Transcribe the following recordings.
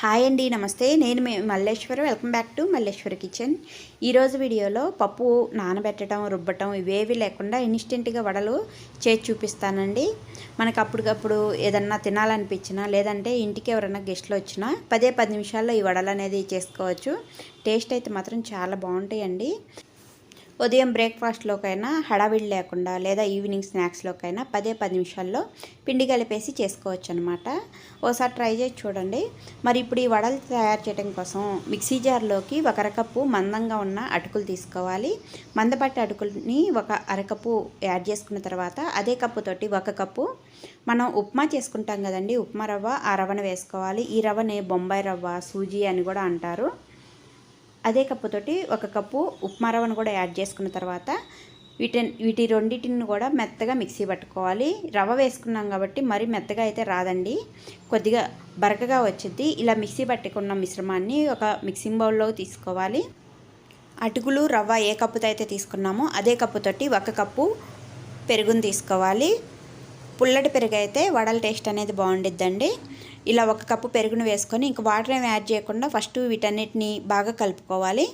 Hi అండి నమస్తే. నేను మీ Malleswari. Welcome back to Malleswari kitchen. ఈరోజు వీడియోలో పప్పు నానబెట్టడం రుబ్బటం ఇవేవి లేకుండా ఇన్స్టెంట్గా వడలు చేసి చూపిస్తానండి. మనకు అప్పటికప్పుడు ఏదన్నా తినాలనిపించినా లేదంటే ఇంటికి ఎవరైనా గెస్ట్లు వచ్చినా పదే పది నిమిషాల్లో ఈ వడలు అనేది చేసుకోవచ్చు. టేస్ట్ అయితే మాత్రం చాలా బాగుంటాయండి. ఉదయం బ్రేక్ఫాస్ట్లోకైనా హడావిడి లేకుండా లేదా ఈవినింగ్ స్నాక్స్లోకైనా పదే పది నిమిషాల్లో పిండి కలిపేసి చేసుకోవచ్చు అనమాట ఓసారి ట్రై చేసి చూడండి. మరి ఇప్పుడు ఈ వడలు తయారు చేయడం కోసం మిక్సీ జార్లోకి ఒక అరకప్పు మందంగా ఉన్న అటుకులు తీసుకోవాలి. మందపట్టి అటుకుల్ని ఒక అరకప్పు యాడ్ చేసుకున్న తర్వాత అదే కప్పుతోటి ఒక కప్పు మనం ఉప్మా చేసుకుంటాం కదండి. ఉప్మా రవ్వ ఆ రవ్వను వేసుకోవాలి. ఈ రవ్వని బొంబాయి రవ్వ సూజీ అని కూడా అంటారు. అదే కప్పుతోటి ఒక కప్పు ఉప్మా రవ్వను కూడా యాడ్ చేసుకున్న తర్వాత వీటి వీటి రెండింటిని కూడా మెత్తగా మిక్సీ పట్టుకోవాలి. రవ్వ వేసుకున్నాం కాబట్టి మరి మెత్తగా అయితే రాదండి. కొద్దిగా బరకగా వచ్చింది ఇలా మిక్సీ పట్టుకున్న మిశ్రమాన్ని ఒక మిక్సింగ్ బౌల్లో తీసుకోవాలి. అటుకులు రవ్వ ఏ కప్పుతో అయితే తీసుకున్నామో అదే కప్పుతోటి ఒక కప్పు పెరుగును తీసుకోవాలి. పుల్లటి పెరుగు అయితే వడల టేస్ట్ అనేది బాగుండిద్దండి. ఇలా ఒక కప్పు పెరుగును వేసుకొని ఇంక వాటర్ ఏమి యాడ్ చేయకుండా ఫస్ట్ వీటన్నిటిని బాగా కలుపుకోవాలి.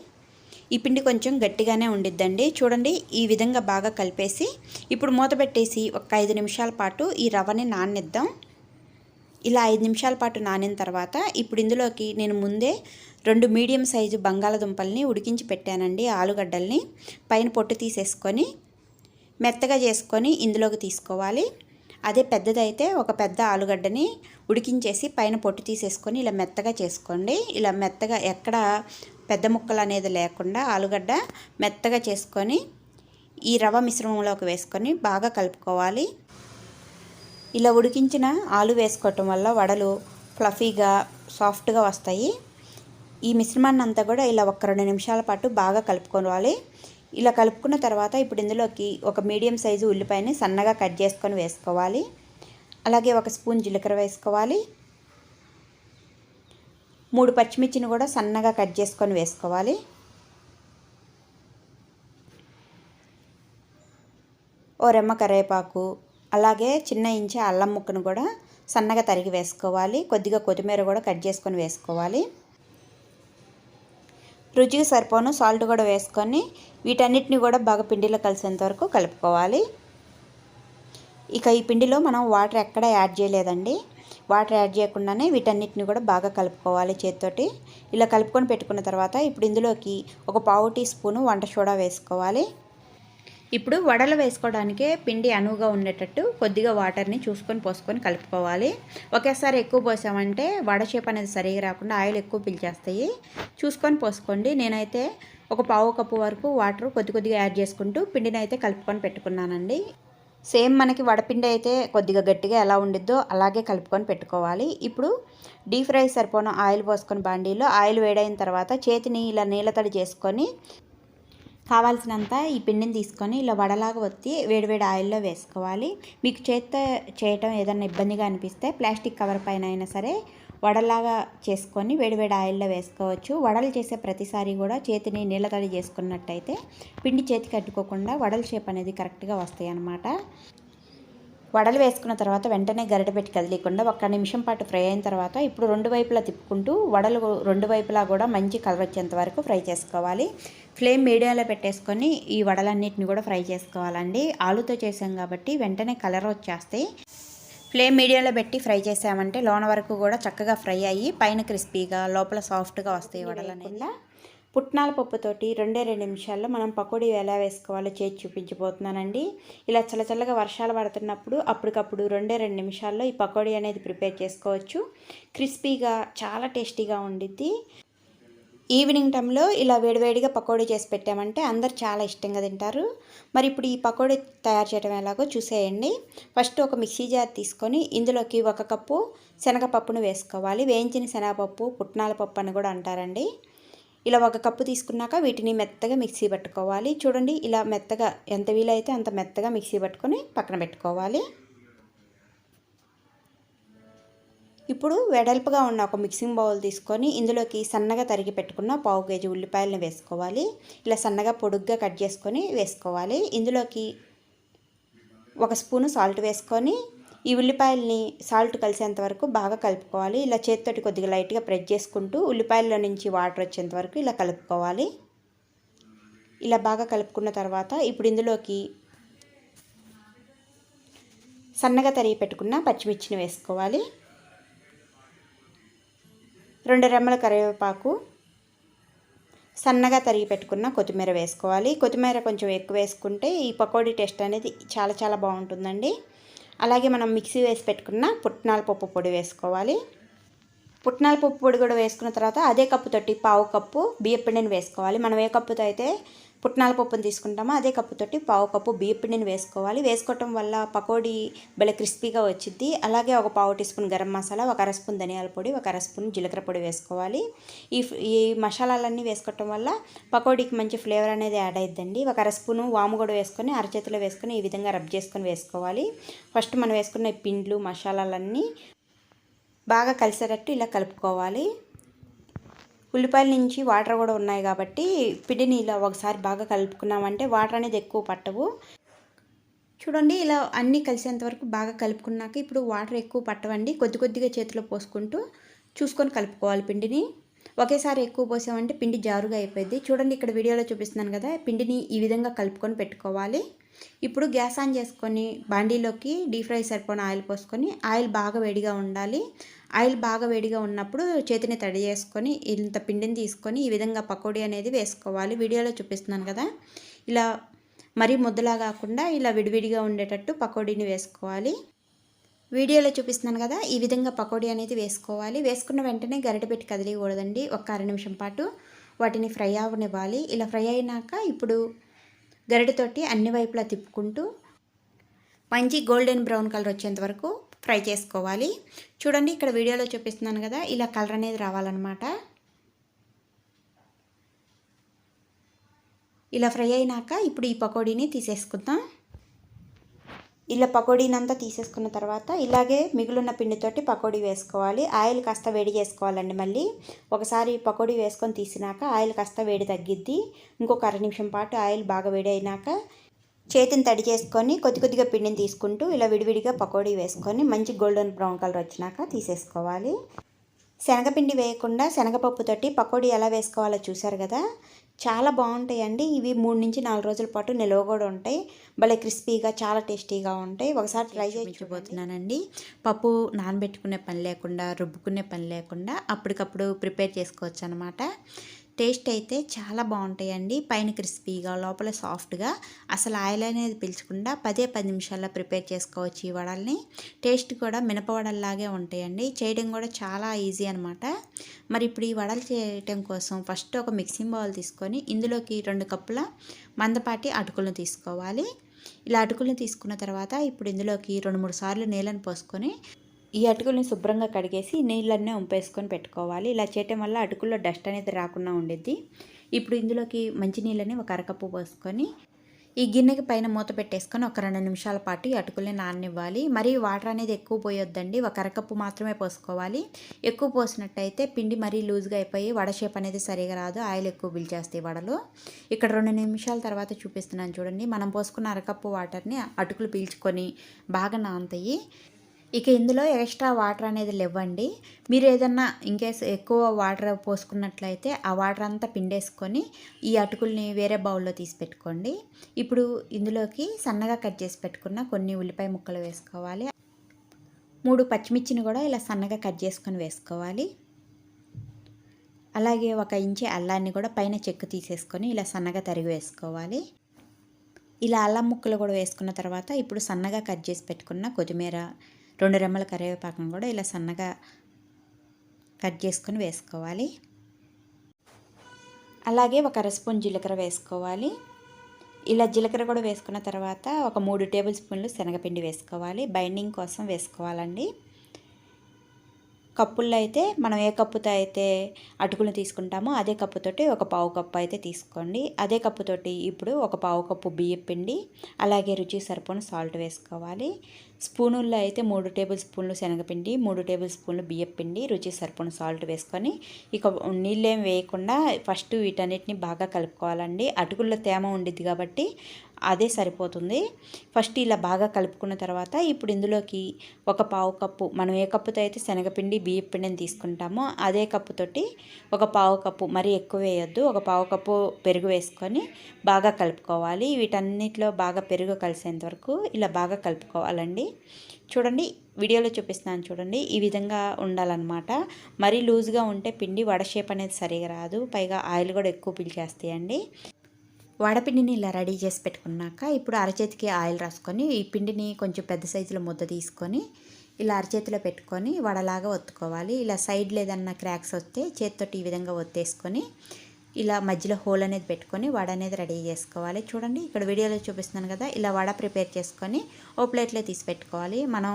ఈ పిండి కొంచెం గట్టిగానే ఉండిద్దండి. చూడండి ఈ విధంగా బాగా కలిపేసి ఇప్పుడు మూత పెట్టేసి ఒక ఐదు నిమిషాల పాటు ఈ రవ్వని నాననిద్దాం ఇలా ఐదు నిమిషాల పాటు నానిన తర్వాత ఇప్పుడు ఇందులోకి నేను ముందే రెండు మీడియం సైజు బంగాళదుంపల్ని ఉడికించి పెట్టానండి ఆలుగడ్డల్ని. పైన పొట్టు తీసేసుకొని మెత్తగా చేసుకొని ఇందులోకి తీసుకోవాలి. అదే పెద్దదైతే ఒక పెద్ద ఆలుగడ్డని ఉడికించేసి పైన పొట్టు తీసేసుకొని ఇలా మెత్తగా చేసుకోండి. ఇలా మెత్తగా ఎక్కడ పెద్ద ముక్కలు అనేది లేకుండా ఆలుగడ్డ మెత్తగా చేసుకొని ఈ రవ మిశ్రమంలోకి వేసుకొని బాగా కలుపుకోవాలి. ఇలా ఉడికించిన ఆలు వేసుకోవటం వల్ల వడలు ఫ్లఫీగా సాఫ్ట్గా వస్తాయి. ఈ మిశ్రమాన్ని అంతా కూడా ఇలా ఒక రెండు నిమిషాల పాటు బాగా కలుపుకోవాలి. ఇలా కలుపుకున్న తర్వాత ఇప్పుడు ఇందులోకి ఒక మీడియం సైజు ఉల్లిపాయని సన్నగా కట్ చేసుకొని వేసుకోవాలి. అలాగే ఒక స్పూన్ జీలకర్ర వేసుకోవాలి. మూడు పచ్చిమిర్చిని కూడా సన్నగా కట్ చేసుకొని వేసుకోవాలి. ఓ రెమ్మ కరివేపాకు అలాగే చిన్న ఇంచే అల్లం ముక్కను కూడా సన్నగా తరిగి వేసుకోవాలి. కొద్దిగా కొత్తిమీర కూడా కట్ చేసుకొని వేసుకోవాలి. రుచికి సరిపోను సాల్ట్ కూడా వేసుకొని వీటన్నిటిని కూడా బాగా పిండిలో కలిసేంత వరకు కలుపుకోవాలి. ఇక ఈ పిండిలో మనం వాటర్ ఎక్కడ యాడ్ చేయలేదండి. వాటర్ యాడ్ చేయకుండానే వీటన్నిటిని కూడా బాగా కలుపుకోవాలి చేతితోటి. ఇలా కలుపుకొని పెట్టుకున్న తర్వాత ఇప్పుడు ఇందులోకి ఒక పావు టీ స్పూను వంట సోడా వేసుకోవాలి. ఇప్పుడు వడలు వేసుకోవడానికే పిండి అనువుగా ఉండేటట్టు కొద్దిగా వాటర్ని చూసుకొని పోసుకొని కలుపుకోవాలి. ఒకేసారి ఎక్కువ పోసామంటే వడచేపు అనేది సరిగా రాకుండా ఆయిల్ ఎక్కువ పిలిచేస్తాయి. చూసుకొని పోసుకోండి. నేనైతే ఒక పావు కప్పు వరకు వాటర్ కొద్ది కొద్దిగా యాడ్ చేసుకుంటూ పిండిని అయితే కలుపుకొని పెట్టుకున్నానండి. సేమ్ మనకి వడపిండి అయితే కొద్దిగా గట్టిగా ఎలా ఉండిద్దో అలాగే కలుపుకొని పెట్టుకోవాలి. ఇప్పుడు డీప్ ఫ్రై సరిపోను ఆయిల్ పోసుకొని బాండీలో ఆయిల్ వేడైన తర్వాత చేతిని ఇలా నీళ్ళ తడి చేసుకొని కావాల్సినంత ఈ పిండిని తీసుకొని ఇలా వడలాగా ఒత్తి వేడివేడి ఆయిల్లో వేసుకోవాలి. మీకు చేత్తో చేయటం ఏదైనా ఇబ్బందిగా అనిపిస్తే ప్లాస్టిక్ కవర్ పైన అయినా సరే వడలాగా చేసుకొని వేడివేడి ఆయిల్లో వేసుకోవచ్చు. వడలు చేసే ప్రతిసారి కూడా చేతిని నీళ్ళ తడి చేసుకున్నట్టయితే పిండి చేతికి కట్టుకోకుండా వడల షేప్ అనేది కరెక్ట్గా వస్తాయి అన్నమాట వడలు వేసుకున్న తర్వాత వెంటనే గరిట పెట్టి కదిలేకుండా ఒక్క నిమిషం పాటు ఫ్రై అయిన తర్వాత ఇప్పుడు రెండు వైపులా తిప్పుకుంటూ వడలు రెండు వైపులా కూడా మంచి కలర్ వచ్చేంత వరకు ఫ్రై చేసుకోవాలి. ఫ్లేమ్ మీడియాలో పెట్టేసుకొని ఈ వడలన్నిటిని కూడా ఫ్రై చేసుకోవాలండి. ఆలుతో చేసాం కాబట్టి వెంటనే కలర్ వచ్చేస్తాయి ఫ్లేమ్ మీడియంలో పెట్టి ఫ్రై చేసామంటే లోన వరకు కూడా చక్కగా ఫ్రై అయ్యి పైన క్రిస్పీగా లోపల సాఫ్ట్గా వస్తాయి వడలు అనేది పుట్నాల పప్పుతోటి రెండే రెండు నిమిషాల్లో మనం పకోడీ ఎలా వేసుకోవాలో చేసి చూపించబోతున్నానండి. ఇలా చల్లచల్లగా వర్షాలు పడుతున్నప్పుడు అప్పటికప్పుడు రెండే రెండు నిమిషాల్లో ఈ పకోడీ అనేది ప్రిపేర్ చేసుకోవచ్చు. క్రిస్పీగా చాలా టేస్టీగా ఉండిద్ది. ఈవినింగ్ టైంలో ఇలా వేడివేడిగా పకోడీ చేసి పెట్టామంటే అందరు చాలా ఇష్టంగా తింటారు. మరి ఇప్పుడు ఈ పకోడీ తయారు చేయడం ఎలాగో చూసేయండి. ఫస్ట్ ఒక మిక్సీ జార్ తీసుకొని ఇందులోకి ఒక కప్పు శనగపప్పును వేసుకోవాలి. వేయించిన శనగపప్పు పుట్నాల పప్పు అని కూడా అంటారండి. ఇలా ఒక కప్పు తీసుకున్నాక వీటిని మెత్తగా మిక్సీ పట్టుకోవాలి. చూడండి ఇలా మెత్తగా ఎంత వీలైతే అంత మెత్తగా మిక్సీ పట్టుకొని పక్కన పెట్టుకోవాలి. ఇప్పుడు వెడల్పుగా ఉన్న ఒక మిక్సింగ్ బౌల్ తీసుకొని ఇందులోకి సన్నగా తరిగి పెట్టుకున్న పావు కేజీ ఉల్లిపాయలను వేసుకోవాలి. ఇలా సన్నగా పొడుగ్గా కట్ చేసుకొని వేసుకోవాలి. ఇందులోకి ఒక స్పూను సాల్ట్ వేసుకొని ఈ ఉల్లిపాయల్ని సాల్ట్ కలిసేంత వరకు బాగా కలుపుకోవాలి. ఇలా చేతితోటి కొద్దిగా లైట్గా ప్రెస్ చేసుకుంటూ ఉల్లిపాయల్లో నుంచి వాటర్ వచ్చేంత వరకు ఇలా కలుపుకోవాలి. ఇలా బాగా కలుపుకున్న తర్వాత ఇప్పుడు ఇందులోకి సన్నగా తరిగి పెట్టుకున్న పచ్చిమిర్చిని వేసుకోవాలి. రెండు రెమ్మల కరివేపాకు సన్నగా తరిగి పెట్టుకున్న కొత్తిమీర వేసుకోవాలి. కొత్తిమీర కొంచెం ఎక్కువ వేసుకుంటే ఈ పకోడీ టేస్ట్ అనేది చాలా చాలా బాగుంటుందండి. అలాగే మనం మిక్సీ వేసి పెట్టుకున్న పుట్నాల పప్పు పొడి వేసుకోవాలి. పుట్నాల పప్పు పొడి కూడా వేసుకున్న తర్వాత అదే కప్పుతోటి పావు కప్పు బియ్యపిండిని వేసుకోవాలి. మనం ఏ కప్పుతో అయితే పుట్నాల పప్పుని తీసుకుంటామో? అదే కప్పుతోటి పావు కప్పు బియ్య పిండిని వేసుకోవాలి. వేసుకోవటం వల్ల పకోడీ భలే క్రిస్పీగా వచ్చింది అలాగే ఒక పావు టీ స్పూన్ గరం మసాలా ఒక అర స్పూన్ ధనియాల పొడి ఒక అర స్పూన్ జీలకర్ర పొడి వేసుకోవాలి. ఈ ఈ మసాలాలన్నీ వేసుకోవటం వల్ల పకోడీకి మంచి ఫ్లేవర్ అనేది యాడ్ అయిద్దండి. ఒక అర స్పూను వాము కూడా వేసుకొని అరచేతిలో వేసుకొని ఈ విధంగా రబ్ చేసుకొని వేసుకోవాలి. ఫస్ట్ మనం వేసుకున్న పిండ్లు మసాలాలన్నీ బాగా కలిసేటట్టు ఇలా కలుపుకోవాలి. ఉల్లిపాయల నుంచి వాటర్ కూడా ఉన్నాయి కాబట్టి పిండిని ఇలా ఒకసారి బాగా కలుపుకున్నామంటే వాటర్ అనేది ఎక్కువ పట్టవు. చూడండి ఇలా అన్నీ కలిసేంత వరకు బాగా కలుపుకున్నాక ఇప్పుడు వాటర్ ఎక్కువ పట్టవండి. కొద్ది కొద్దిగా చేతిలో పోసుకుంటూ చూసుకొని కలుపుకోవాలి పిండిని. ఒకేసారి ఎక్కువ పోసామంటే పిండి జారుగా అయిపోయింది చూడండి ఇక్కడ వీడియోలో చూపిస్తున్నాను కదా పిండిని ఈ విధంగా కలుపుకొని పెట్టుకోవాలి. ఇప్పుడు గ్యాస్ ఆన్ చేసుకొని బాండీలోకి డీప్ ఫ్రై సరిపోయిన ఆయిల్ పోసుకొని ఆయిల్ బాగా వేడిగా ఉండాలి. ఆయిల్ బాగా వేడిగా ఉన్నప్పుడు చేతిని తడి చేసుకొని ఇంత పిండిని తీసుకొని ఈ విధంగా పకోడీ అనేది వేసుకోవాలి. వీడియోలో చూపిస్తున్నాను కదా. ఇలా మరీ ముద్దలా కాకుండా ఇలా విడివిడిగా ఉండేటట్టు పకోడీని వేసుకోవాలి. వీడియోలో చూపిస్తున్నాను కదా ఈ విధంగా పకోడీ అనేది వేసుకోవాలి. వేసుకున్న వెంటనే గరిట పెట్టి కదిలియకూడదండి. ఒక అర నిమిషం పాటు వాటిని ఫ్రై అవ్వనివ్వాలి ఇలా ఫ్రై అయినాక ఇప్పుడు గరిటతోటి అన్ని వైపులా తిప్పుకుంటూ మంచి గోల్డెన్ బ్రౌన్ కలర్ వచ్చేంత వరకు ఫ్రై చేసుకోవాలి. చూడండి ఇక్కడ వీడియోలో చూపిస్తున్నాను కదా ఇలా కలర్ అనేది రావాలన్నమాట. ఇలా ఫ్రై అయినాక ఇప్పుడు ఈ పకోడీని తీసేసుకుందాం. ఇలా పకోడీనంతా తీసేసుకున్న తర్వాత ఇలాగే మిగులున్న పిండితోటి పకోడీ వేసుకోవాలి. ఆయిల్ కాస్త వేడి చేసుకోవాలండి మళ్ళీ. ఒకసారి పకోడీ వేసుకొని తీసినాక ఆయిల్ కాస్త వేడి తగ్గిద్ది. ఇంకొక అర నిమిషం పాటు ఆయిల్ బాగా వేడి అయినాక చేతిని తడి చేసుకొని కొద్ది కొద్దిగా పిండిని తీసుకుంటూ ఇలా విడివిడిగా పకోడీ వేసుకొని మంచి గోల్డెన్ బ్రౌన్ కలర్ వచ్చినాక తీసేసుకోవాలి. శనగపిండి వేయకుండా శనగపప్పుతోటి పకోడీ ఎలా వేసుకోవాలో చూసారు కదా? చాలా బాగుంటాయండి. ఇవి మూడు నుంచి నాలుగు రోజుల పాటు నిల్వ కూడా ఉంటాయి. భలే క్రిస్పీగా చాలా టేస్టీగా ఉంటాయి. ఒకసారి ట్రై చేయించబోతున్నానండి పప్పు నానబెట్టుకునే పని లేకుండా రుబ్బుకునే పని లేకుండా అప్పటికప్పుడు ప్రిపేర్ చేసుకోవచ్చు అనమాట టేస్ట్ అయితే చాలా బాగుంటాయండి. పైన క్రిస్పీగా లోపల సాఫ్ట్గా. అసలు ఆయిల్ అనేది పీల్చకుండా పదే పది నిమిషాల్లో ప్రిపేర్ చేసుకోవచ్చు ఈ వడల్ని. టేస్ట్ కూడా మినపవడల్లాగే ఉంటాయండి. చేయడం కూడా చాలా ఈజీ అనమాట మరి ఇప్పుడు ఈ వడలు చేయటం కోసం ఫస్ట్ ఒక మిక్సింగ్ బౌల్ తీసుకొని ఇందులోకి రెండు కప్పుల మందపాటి అటుకులను తీసుకోవాలి. ఇలా అటుకులను తీసుకున్న తర్వాత ఇప్పుడు ఇందులోకి రెండు మూడు సార్లు నీళ్ళని పోసుకొని ఈ అటుకుల్ని శుభ్రంగా కడిగేసి నీళ్ళన్నీ ఉంపేసుకొని పెట్టుకోవాలి. ఇలా చేయటం వల్ల అటుకుల్లో డస్ట్ అనేది రాకుండా ఉండేది ఇప్పుడు ఇందులోకి మంచి నీళ్ళని ఒక అరకప్పు పోసుకొని ఈ గిన్నెకి పైన మూత పెట్టేసుకొని ఒక రెండు నిమిషాల పాటు ఈ అటుకుల్ని నాననివ్వాలి. మరి వాటర్ అనేది ఎక్కువ పోయొద్దండి. ఒక అరకప్పు మాత్రమే పోసుకోవాలి. ఎక్కువ పోసినట్టయితే పిండి మరీ లూజ్గా అయిపోయి వడ షేప్ అనేది సరిగా రాదు. ఆయిల్ ఎక్కువ బిల్చేస్తాయి వడలు. ఇక్కడ రెండు నిమిషాల తర్వాత చూపిస్తున్నాను చూడండి. మనం పోసుకున్న అరకప్పు వాటర్ని అటుకులు పీల్చుకొని బాగా నానతాయి ఇక ఇందులో ఎక్స్ట్రా వాటర్ అనేది లేవండి. మీరు ఏదన్నా ఇంకేస్ ఎక్కువ వాటర్ పోసుకున్నట్లయితే ఆ వాటర్ అంతా పిండేసుకొని ఈ అటుకుల్ని వేరే బౌల్లో తీసి పెట్టుకోండి. ఇప్పుడు ఇందులోకి సన్నగా కట్ చేసి పెట్టుకున్న కొన్ని ఉల్లిపాయ ముక్కలు వేసుకోవాలి. మూడు పచ్చిమిర్చిని కూడా ఇలా సన్నగా కట్ చేసుకొని వేసుకోవాలి. అలాగే ఒక ఇంచి అల్లాన్ని కూడా పైన చెక్కు తీసేసుకొని ఇలా సన్నగా తరిగి వేసుకోవాలి. ఇలా అల్లం ముక్కలు కూడా వేసుకున్న తర్వాత ఇప్పుడు సన్నగా కట్ చేసి పెట్టుకున్న కొత్తిమీర రెండు రెమ్మల కరివేపాకును కూడా ఇలా సన్నగా కట్ చేసుకొని వేసుకోవాలి. అలాగే ఒక అర స్పూన్ జీలకర్ర వేసుకోవాలి. ఇలా జీలకర్ర కూడా వేసుకున్న తర్వాత ఒక మూడు టేబుల్ స్పూన్లు శనగపిండి వేసుకోవాలి. బైండింగ్ కోసం వేసుకోవాలండి. కప్పుల్లో అయితే మనం ఏ కప్పుతో అయితే అటుకులు తీసుకుంటామో అదే కప్పుతోటి ఒక పావు కప్పు అయితే తీసుకోండి. అదే కప్పుతోటి ఇప్పుడు ఒక పావు కప్పు బియ్యం పిండి అలాగే రుచి సరిపోను సాల్ట్ వేసుకోవాలి. స్పూనుల్లో అయితే మూడు టేబుల్ స్పూన్లు శనగపిండి మూడు టేబుల్ స్పూన్లు బియ్యం పిండి రుచి సరిపోను సాల్ట్ వేసుకొని ఇక నీళ్ళేం వేయకుండా ఫస్ట్ వీటన్నిటిని బాగా కలుపుకోవాలండి. అటుకుల్లో తేమ ఉండిద్ది కాబట్టి అదే సరిపోతుంది. ఫస్ట్ ఇలా బాగా కలుపుకున్న తర్వాత ఇప్పుడు ఇందులోకి ఒక పావు కప్పు మనం ఏ కప్పుతో అయితే శనగపిండి బియ్యం పిండిని తీసుకుంటామో అదే కప్పుతోటి ఒక పావు కప్పు మరీ ఎక్కువ వేయొద్దు. ఒక పావు కప్పు పెరుగు వేసుకొని బాగా కలుపుకోవాలి. వీటన్నిటిలో బాగా పెరుగు కలిసేంత వరకు ఇలా బాగా కలుపుకోవాలండి. చూడండి వీడియోలో చూపిస్తున్నాను చూడండి ఈ విధంగా ఉండాలన్నమాట. మరీ లూజ్గా ఉంటే పిండి వడ షేప్ అనేది సరిగా రాదు. పైగా ఆయిల్ కూడా ఎక్కువ పిలిచేస్తాయండి వడపిండిని ఇలా రెడీ చేసి పెట్టుకున్నాక ఇప్పుడు అరచేతికి ఆయిల్ రాసుకొని ఈ పిండిని కొంచెం పెద్ద సైజులో ముద్ద తీసుకొని ఇలా అరచేతిలో పెట్టుకొని వడలాగా ఒత్తుకోవాలి. ఇలా సైడ్ లేదన్న క్రాక్స్ వస్తే చేతితోటి ఈ విధంగా ఒత్తేసుకొని ఇలా మధ్యలో హోల్ అనేది పెట్టుకొని వడ అనేది రెడీ చేసుకోవాలి. చూడండి ఇక్కడ వీడియోలో చూపిస్తున్నాను కదా ఇలా వడ ప్రిపేర్ చేసుకొని ఓ ప్లేట్లో తీసి పెట్టుకోవాలి. మనం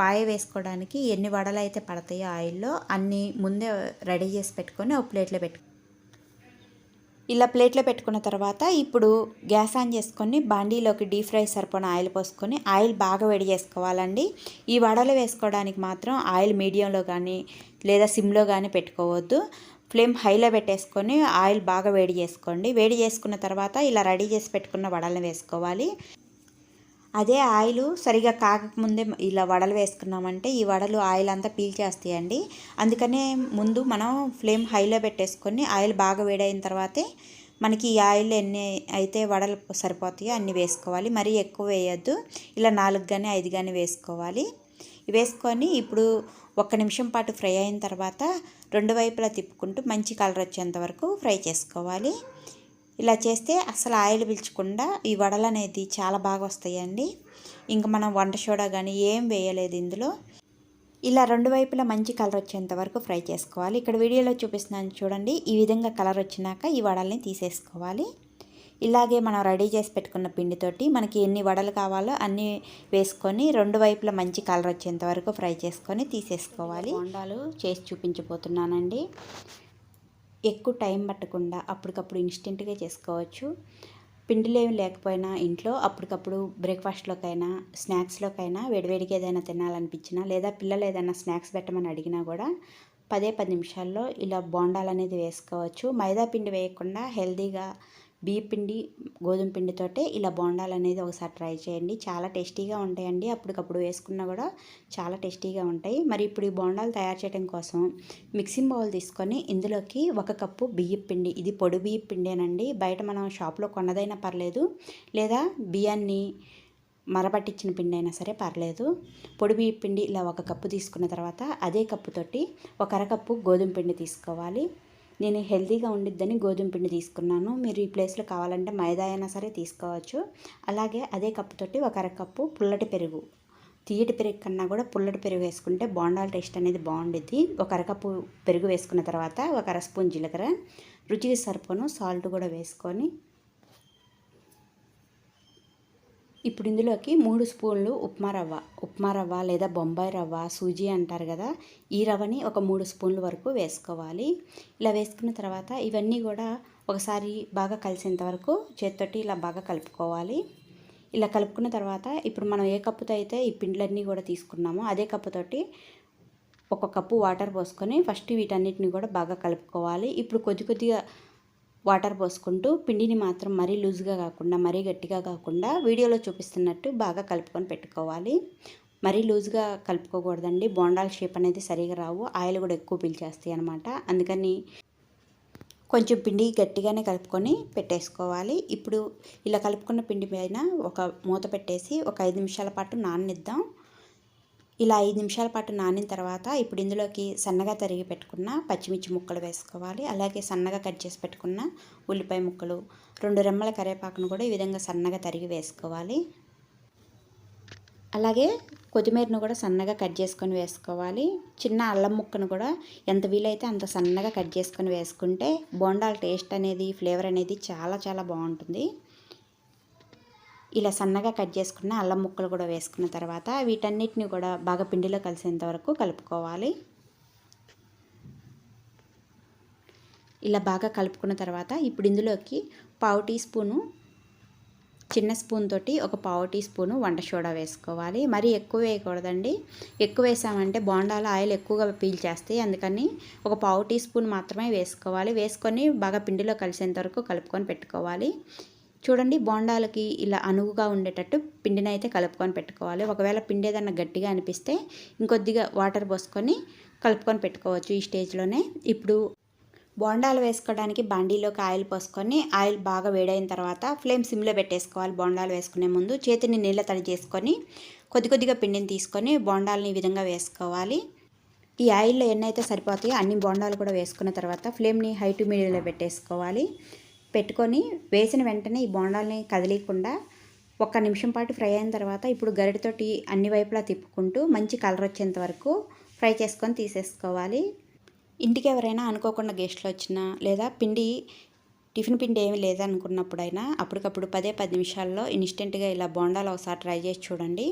వాయ వేసుకోవడానికి ఎన్ని వడలు అయితే పడతాయో ఆయిల్లో అన్ని ముందే రెడీ చేసి పెట్టుకొని ఓ ప్లేట్లో పెట్టు ఇలా ప్లేట్లో పెట్టుకున్న తర్వాత ఇప్పుడు గ్యాస్ ఆన్ చేసుకొని బాండీలోకి డీప్ ఫ్రై సరిపోయిన ఆయిల్ పోసుకొని ఆయిల్ బాగా వేడి చేసుకోవాలండి. ఈ వడలు వేసుకోవడానికి మాత్రం ఆయిల్ మీడియంలో కానీ లేదా సిమ్లో కానీ పెట్టుకోవద్దు. ఫ్లేమ్ హైలో పెట్టేసుకొని ఆయిల్ బాగా వేడి చేసుకోండి. వేడి చేసుకున్న తర్వాత ఇలా రెడీ చేసి పెట్టుకున్న వడలను వేసుకోవాలి. అదే ఆయిల్ సరిగా కాకముందే ఇలా వడలు వేసుకున్నామంటే ఈ వడలు ఆయిల్ అంతా పీల్చేస్తాయండి అందుకనే ముందు మనం ఫ్లేమ్ హైలో పెట్టేసుకొని ఆయిల్ బాగా వేడైన తర్వాతే మనకి ఈ ఆయిల్ ఎన్ని అయితే వడలు సరిపోతాయో అన్ని వేసుకోవాలి. మరీ ఎక్కువ వేయద్దు. ఇలా నాలుగు కానీ ఐదు కానీ వేసుకోవాలి. వేసుకొని ఇప్పుడు ఒక్క నిమిషం పాటు ఫ్రై అయిన తర్వాత రెండు వైపులా తిప్పుకుంటూ మంచి కలర్ వచ్చేంత వరకు ఫ్రై చేసుకోవాలి. ఇలా చేస్తే అసలు ఆయిల్ పీల్చకుండా ఈ వడలు అనేది చాలా బాగా వస్తాయండి. ఇంకా మనం వంట సోడా కానీ ఏం వేయలేదు ఇందులో. ఇలా రెండు వైపులా మంచి కలర్ వచ్చేంత వరకు ఫ్రై చేసుకోవాలి. ఇక్కడ వీడియోలో చూపిస్తున్నాను చూడండి. ఈ విధంగా కలర్ వచ్చినాక ఈ వడల్ని తీసేసుకోవాలి. ఇలాగే మనం రెడీ చేసి పెట్టుకున్న పిండితోటి మనకి ఎన్ని వడలు కావాలో అన్నీ వేసుకొని రెండు వైపులా మంచి కలర్ వచ్చేంత వరకు ఫ్రై చేసుకొని తీసేసుకోవాలి. వండాలు చేసి చూపించబోతున్నానండి. ఎక్కువ టైం పట్టకుండా అప్పటికప్పుడు ఇన్స్టెంట్గా చేసుకోవచ్చు. పిండిలు ఏమి లేకపోయినా ఇంట్లో అప్పటికప్పుడు బ్రేక్ఫాస్ట్లోకైనా స్నాక్స్లోకైనా వేడివేడిగా ఏదైనా తినాలనిపించినా లేదా పిల్లలు ఏదైనా స్నాక్స్ పెట్టమని అడిగినా కూడా పదే పది నిమిషాల్లో ఇలా బోండాలు అనేది వేసుకోవచ్చు. మైదా పిండి వేయకుండా హెల్తీగా బియ్య పిండి గోధుమ పిండితోటే ఇలా బోండాలు అనేది ఒకసారి ట్రై చేయండి. చాలా టేస్టీగా ఉంటాయండి. అప్పటికప్పుడు వేసుకున్నా కూడా చాలా టేస్టీగా ఉంటాయి. మరి ఇప్పుడు ఈ బోండాలు తయారు చేయడం కోసం మిక్సింగ్ బౌల్ తీసుకొని ఇందులోకి ఒక కప్పు బియ్య పిండి ఇది పొడి బియ్య పిండేనండి. బయట మనం షాప్లో కొన్నదైనా పర్లేదు. లేదా బియ్యాన్ని మరపట్టించిన పిండి అయినా సరే పర్లేదు. పొడి బియ్య పిండి ఇలా ఒక కప్పు తీసుకున్న తర్వాత అదే కప్పుతోటి ఒక అరకప్పు గోధుమ పిండి తీసుకోవాలి. నేను హెల్తీగా ఉండిద్దని గోధుమ పిండి తీసుకున్నాను. మీరు ఈ ప్లేస్లో కావాలంటే మైదా అయినా సరే తీసుకోవచ్చు. అలాగే అదే కప్పుతోటి ఒక అరకప్పు పుల్లటి పెరుగు. తీయటి పెరుగు కన్నా కూడా పుల్లటి పెరుగు వేసుకుంటే బోండాల టేస్ట్ అనేది బాగుండిద్ది. ఒక అరకప్పు పెరుగు వేసుకున్న తర్వాత ఒక అర స్పూన్ జీలకర్ర రుచికి సరిపోను సాల్ట్ కూడా వేసుకొని ఇప్పుడు ఇందులోకి మూడు స్పూన్లు ఉప్మా రవ్వ. ఉప్మా రవ్వ లేదా బొంబాయి రవ్వ సూజీ అంటారు కదా ఈ రవ్వని ఒక మూడు స్పూన్ల వరకు వేసుకోవాలి. ఇలా వేసుకున్న తర్వాత ఇవన్నీ కూడా ఒకసారి బాగా కలిసేంత వరకు చేత్తోటి ఇలా బాగా కలుపుకోవాలి. ఇలా కలుపుకున్న తర్వాత ఇప్పుడు మనం ఏ కప్పుతో అయితే ఈ పిండ్లన్నీ కూడా తీసుకున్నామో అదే కప్పుతోటి ఒక కప్పు వాటర్ పోసుకొని ఫస్ట్ వీటన్నిటిని కూడా బాగా కలుపుకోవాలి. ఇప్పుడు కొద్ది కొద్దిగా వాటర్ పోసుకుంటూ పిండిని మాత్రం మరీ లూజ్గా కాకుండా మరీ గట్టిగా కాకుండా వీడియోలో చూపిస్తున్నట్టు బాగా కలుపుకొని పెట్టుకోవాలి. మరీ లూజ్గా కలుపుకోకూడదండి. బోండాల షేప్ అనేది సరిగా రావు. ఆయిల్ కూడా ఎక్కువ పీల్చేస్తాయి అనమాట అందుకని కొంచెం పిండి గట్టిగానే కలుపుకొని పెట్టేసుకోవాలి. ఇప్పుడు ఇలా కలుపుకున్న పిండి పైన ఒక మూత పెట్టేసి ఒక ఐదు నిమిషాల పాటు నాననిద్దాం. ఇలా ఐదు నిమిషాల పాటు నానిన తర్వాత ఇప్పుడు ఇందులోకి సన్నగా తరిగి పెట్టుకున్న పచ్చిమిర్చి ముక్కలు వేసుకోవాలి. అలాగే సన్నగా కట్ చేసి పెట్టుకున్న ఉల్లిపాయ ముక్కలు రెండు రెమ్మల కరివేపాకును కూడా ఈ విధంగా సన్నగా తరిగి వేసుకోవాలి. అలాగే కొత్తిమీరను కూడా సన్నగా కట్ చేసుకొని వేసుకోవాలి. చిన్న అల్లం ముక్కను కూడా ఎంత వీలైతే అంత సన్నగా కట్ చేసుకొని వేసుకుంటే బోండాల టేస్ట్ అనేది ఫ్లేవర్ అనేది చాలా చాలా బాగుంటుంది. ఇలా సన్నగా కట్ చేసుకున్న అల్లం ముక్కలు కూడా వేసుకున్న తర్వాత వీటన్నిటిని కూడా బాగా పిండిలో కలిసేంత వరకు కలుపుకోవాలి. ఇలా బాగా కలుపుకున్న తర్వాత ఇప్పుడు ఇందులోకి పావు టీ స్పూను చిన్న స్పూన్ తోటి ఒక పావు టీ స్పూను వంట సోడా వేసుకోవాలి. మరీ ఎక్కువ వేయకూడదండి. ఎక్కువ వేసామంటే బోండాలు ఆయిల్ ఎక్కువగా పీల్చేస్తాయి. అందుకని ఒక పావు టీ స్పూన్ మాత్రమే వేసుకోవాలి. వేసుకొని బాగా పిండిలో కలిసేంత వరకు కలుపుకొని పెట్టుకోవాలి. చూడండి బోండాలకి ఇలా అనువుగా ఉండేటట్టు పిండిని అయితే కలుపుకొని పెట్టుకోవాలి. ఒకవేళ పిండి ఏదన్నా గట్టిగా అనిపిస్తే ఇంకొద్దిగా వాటర్ పోసుకొని కలుపుకొని పెట్టుకోవచ్చు ఈ స్టేజ్లోనే. ఇప్పుడు బోండాలు వేసుకోవడానికి బాండీలోకి ఆయిల్ పోసుకొని ఆయిల్ బాగా వేడైన తర్వాత ఫ్లేమ్ సిమ్లో పెట్టేసుకోవాలి బోండాలు వేసుకునే ముందు. చేతిని నీళ్ళ తడి చేసుకొని కొద్ది కొద్దిగా పిండిని తీసుకొని బోండాలని ఈ విధంగా వేసుకోవాలి. ఈ ఆయిల్లో ఎన్నైతే సరిపోతాయో అన్ని బోండాలు కూడా వేసుకున్న తర్వాత ఫ్లేమ్ని హై టు మీడియంలో పెట్టేసుకోవాలి. పెట్టుకొని వేసిన వెంటనే ఈ బోండాలని కదిలీకుండా ఒక్క నిమిషం పాటు ఫ్రై అయిన తర్వాత ఇప్పుడు గరిటతోటి అన్ని వైపులా తిప్పుకుంటూ మంచి కలర్ వచ్చేంత వరకు ఫ్రై చేసుకొని తీసేసుకోవాలి. ఇంటికి ఎవరైనా అనుకోకుండా గెస్ట్లు వచ్చినా లేదా పిండి టిఫిన్ పిండి ఏమీ లేదనుకున్నప్పుడైనా అప్పటికప్పుడు పదే పది నిమిషాల్లో ఇన్స్టెంట్గా ఇలా బోండాలు ఒకసారి ట్రై చేసి చూడండి.